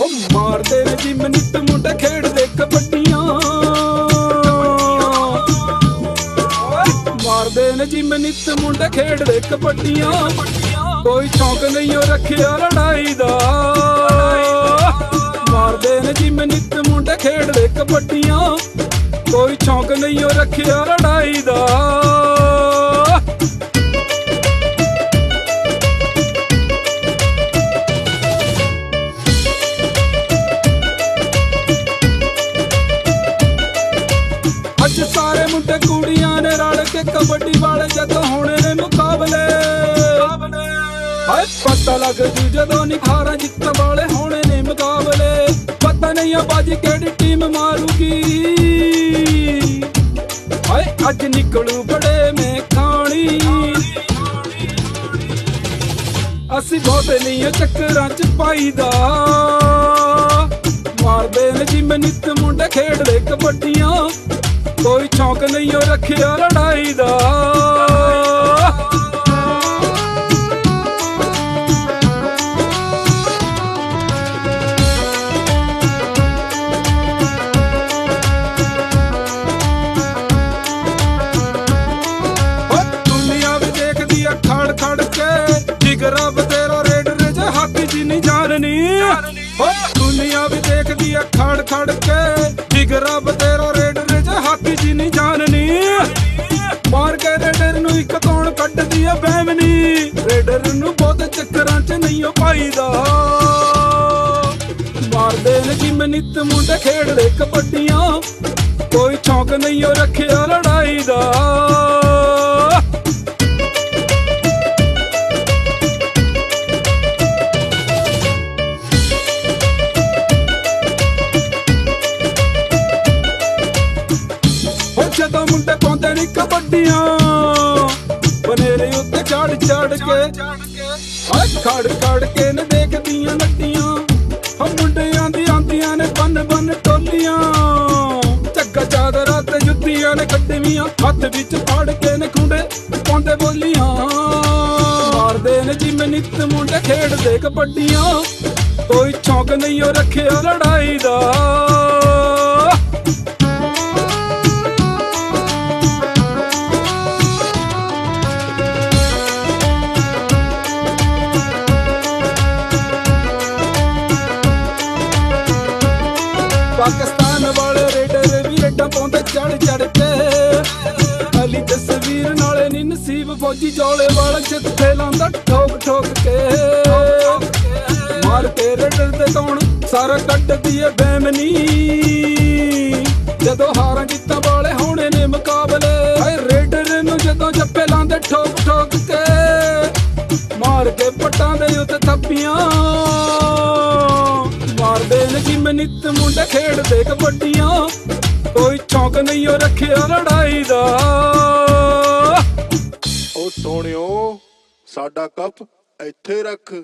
ਹੋ ਮਾਰਦੇ ਨੇ ਜਿਮ ਨਿੱਤ ਮੁੰਡੇ ਖੇਡਦੇ ਕਬੱਡੀਆਂ। ਮਾਰਦੇ ਨੇ ਜਿਮ ਨਿੱਤ ਮੁੰਡੇ ਖੇਡਦੇ ਕਬੱਡੀਆਂ। ਕੋਈ ਸ਼ੌਕ ਨਹੀਂ ਉਹ ਰੱਖਿਆ ਲੜਾਈ ਦਾ। ਮਾਰਦੇ ਨੇ ਜਿਮ ਨਿੱਤ ਮੁੰਡੇ ਖੇਡਦੇ ਕਬੱਡੀਆਂ। ਕੋਈ ਸ਼ੌਕ ਨਹੀਂ ਉਹ ਰੱਖਿਆ ਲੜਾਈ ਦਾ। ਕਬੱਡੀ ਵਾਲੇ ਜਦੋਂ ਹੋਣੇ ਨੇ ਮੁਕਾਬਲੇ। ਹਾਏ, ਪਤਾ ਲੱਗ ਜੂ ਜਦੋਂ ਨਿਖਾਰਾਂ ਜਿੱਤ ਵਾਲੇ ਹੋਣੇ ਨੇ ਮੁਕਾਬਲੇ। ਪਤਾ ਨਹੀਂ ਆ ਬਾਜੀ ਕਿਹੜੀ ਟੀਮ ਮਾਰੂਗੀ। ਹਾਏ, ਅੱਜ ਨਿਕਲੂ ਬੜੇ ਮੈਂ ਖਾਣੀ ਅਸੀਂ ਬਹੁਤੇ ਨਹੀਂ ਚੱਕਰਾਂ ਚ ਪਾਈਦਾ। ਮਾਰਦੇ ਨੇ ਜਿਮ ਨਿੱਤ ਮੁੰਡੇ ਖੇਡਦੇ। ਸ਼ੌਕ ਨਹੀਂ ਉਹ ਰੱਖਿਆ ਲੜਾਈ ਦਾ। ਓ ਵੀ ਦੇਖਦੀ ਆ ਖੜ ਖੜ ਕੇ ਜਿਗਰਾ ਬਤੇਰਾ ਰੇਡ ਰਜ ਹੱਕ ਜੀ ਨਹੀਂ ਜਾਣਨੀ। ਓ ਦੁਨੀਆ ਵੀ ਦੇਖਦੀ ਆ ਖੜ ਖੜ ਕੇ ਜਿਗਰਾ ਬਤੇਰਾ ਰੇਡਰ ਕੌਣ ਕੱਢਦੀ ਆ ਬੈਮਨੀ? ਰੇਡਰ ਨੂੰ ਬਹੁਤ ਚੱਕਰਾਂ 'ਚ ਨਹੀਂ ਉਹ ਪਾਈਦਾ। ਮਾਰਦੇ ਨੇ ਜਿਮ ਨਿੱਤ ਮੁੰਡੇ ਖੇਡਦੇ ਕਬੱਡੀਆਂ। ਕੋਈ ਸ਼ੌਕ ਨਹੀਂ ਉਹ ਰੱਖਿਆ ਲੜਾਈ ਦਾ ਜਦੋਂ ਮੁੰਡੇ ਪਾਉਂਦੇ ਨੇ ਕਬੱਡੀਆਂ ਬਨੇਰੇ ਉੱਤੇ ਚੜ ਚੜ ਕੇ ਹਾਏ ਖੜ ਖੜ ਕੇ ਨੇ ਦੇਖਦੀਆਂ ਨੱਟੀਆਂ। ਹੋ ਮੁੰਡਿਆਂ ਦੀ ਆਂਦੀਆਂ ਨੇ ਬੰਨ ਬੰਨ ਟੋਲੀਆਂ। ਚੱਗਾ ਚਾਦਰਾਂ ਤੇ ਜੁੱਤੀਆਂ ਨੇ ਕੱਢਵੀਆਂ ਹੱਥ ਵਿੱਚ ਫੜ ਕੇ ਨੇ ਖੁੰਡੇ ਪਾਉਂਦੇ ਬੋਲੀਆਂ। ਮਾਰਦੇ ਨੇ ਜਿਵੇਂ ਨਿੱਤ ਮੁੰਡੇ ਖੇਡਦੇ ਕਬੱਡੀਆਂ। ਕੋਈ ਸ਼ੌਕ ਨਹੀਂ ਉਹ ਰੱਖਿਆ ਲੜਾਈ ਦਾ। ਪਾਕਿਸਤਾਨ ਵਾਲੇ ਰੇਡਰ ਵੀ ਰੇਡਾਂ ਪਾਉਂਦੇ ਚੜ ਚੜ ਕੇ। ਅਲੀ ਤਸਵੀਰ ਨਾਲੇ ਨੀ ਨਸੀਬ ਫੌਜੀ ਜੋਲੇ ਵਾਲਾ ਜਿੱਥੇ ਲਾਉਂਦਾ ਠੋਕ ਠੋਕ ਕੇ। ਮਾਰ ਕੇ ਰੇਡਰ ਤੇ ਕੌਣ ਸਾਰਾ ਕੱਢਦੀ ਏ ਬੇਮਨੀ। ਜਦੋਂ ਹਾਰਾਂ ਜਿੱਤਾਂ ਵਾਲੇ ਹੋਣੇ ਨੇ ਮੁਕਾਬਲੇ, ਹਾਏ ਰੇਡਰ ਨੂੰ ਜਦੋਂ ਜੱਪੇ ਲਾਉਂਦੇ ਠੋਕ ਠੋਕ ਕੇ। ਮਾਰ ਕੇ ਪੱਟਾਂ ਦੇ ਉੱਤੇ ਥੱਪੀਆਂ। ਮਾਰਦੇ ਨੇ ਜਿਮ ਨਿੱਤ ਮੁੰਡੇ ਖੇਡਦੇ ਕਬੱਡੀਆਂ। ਕੋਈ ਸ਼ੌਕ ਨਹੀਂ ਉਹ ਰੱਖਿਆ ਲੜਾਈ ਦਾ। ਉਹ ਸੋਹਣਿਓ, ਸਾਡਾ ਕੱਪ ਇੱਥੇ ਰੱਖ।